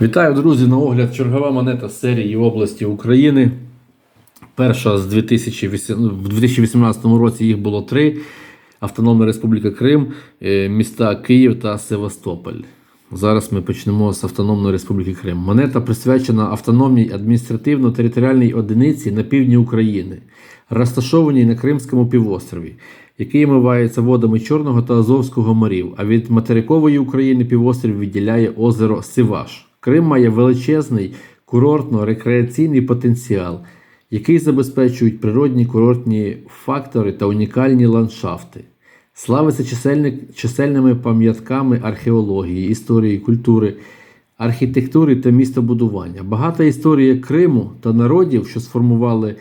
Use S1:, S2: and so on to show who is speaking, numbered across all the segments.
S1: Вітаю, друзі! На огляд чергова монета з серії області України. Перша з 2008, в 2018 році їх було три: Автономна Республіка Крим, е, міста Київ та Севастополь. Зараз ми почнемо з Автономної Республіки Крим. Монета присвячена автономній адміністративно-територіальній одиниці на півдні України, розташованій на Кримському півострові, який омивається водами Чорного та Азовського морів. А від материкової України півострів відділяє озеро Сиваш. Крим має величезний курортно-рекреаційний потенціал, який забезпечують природні курортні фактори та унікальні ландшафти. Славиться чисельними пам'ятками археології, історії, культури, архітектури та містобудування. Багата історія Криму та народів, що сформували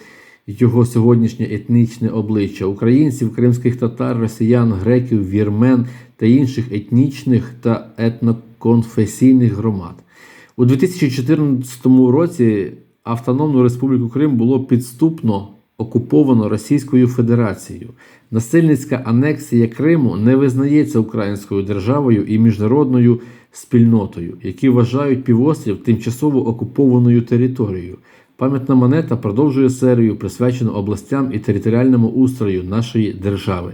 S1: його сьогоднішнє етнічне обличчя українців, кримських татар, росіян, греків, вірмен та інших етнічних та етноконфесійних громад. У 2014 році Автономну Республіку Крим було підступно окуповано Російською Федерацією. Насильницька анексія Криму не визнається українською державою і міжнародною спільнотою, які вважають півострів тимчасово окупованою територією. Пам'ятна монета продовжує серію, присвячену областям і територіальному устрою нашої держави.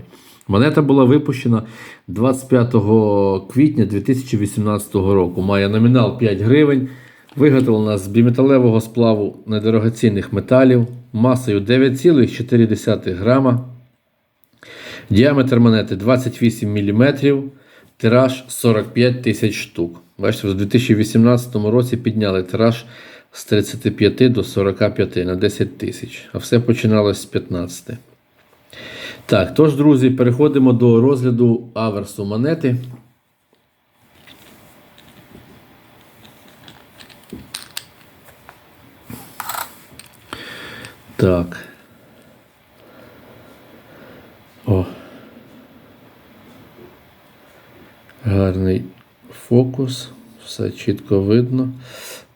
S1: Монета була випущена 25 квітня 2018 року. Має номінал 5 гривень, виготовлена з біметалевого сплаву недорогоцінних металів, масою 9,4 грама. Діаметр монети 28 мм, тираж 45 тисяч штук. Бачите, в 2018 році підняли тираж з 35 до 45 на 10 тисяч, а все починалось з 15. Так, тож, друзі, переходимо до розгляду аверсу монети. Так. О. Гарний фокус. Все чітко видно.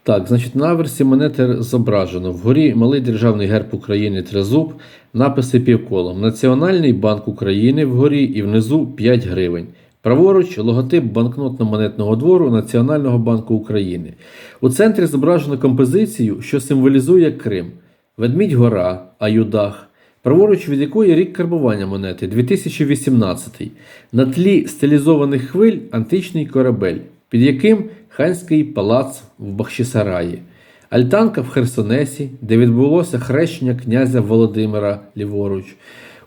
S1: Так, значить, на аверсі монети зображено. Вгорі малий державний герб України Трезуб, написи півколом. Національний банк України вгорі і внизу 5 гривень. Праворуч логотип банкнотно-монетного двору Національного банку України. У центрі зображено композицію, що символізує Крим. Ведмідь гора, Аюдах. Праворуч від якої рік карбування монети 2018. На тлі стилізованих хвиль античний корабель, під яким ханський палац в Бахчисараї. Альтанка в Херсонесі, де відбулося хрещення князя Володимира ліворуч.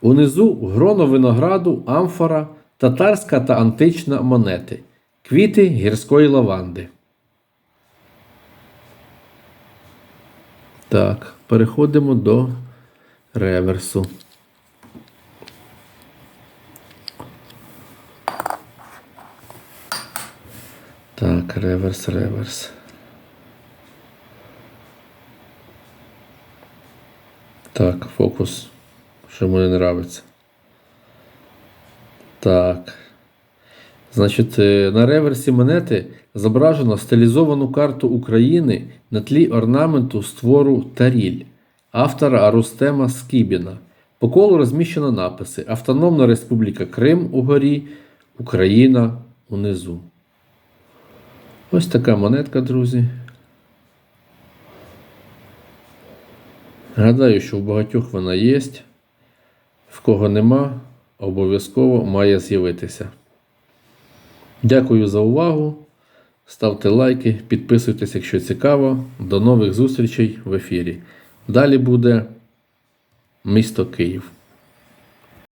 S1: Унизу гроно винограду, амфора, татарська та антична монети, квіти гірської лаванди. Так, переходимо до реверсу. Реверс, реверс. Так, фокус. Що мені не нравиться. Так. Значить, е, на реверсі монети зображено стилізовану карту України на тлі орнаменту з твору Таріль автора Рустема Скібіна. По колу розміщено написи Автономна Республіка Крим угорі, Україна унизу. Ось така монетка, друзі. Гадаю, що в багатьох вона є. В кого нема, обов'язково має з'явитися. Дякую за увагу. Ставте лайки, підписуйтесь, якщо цікаво. До нових зустрічей в ефірі. Далі буде місто Київ.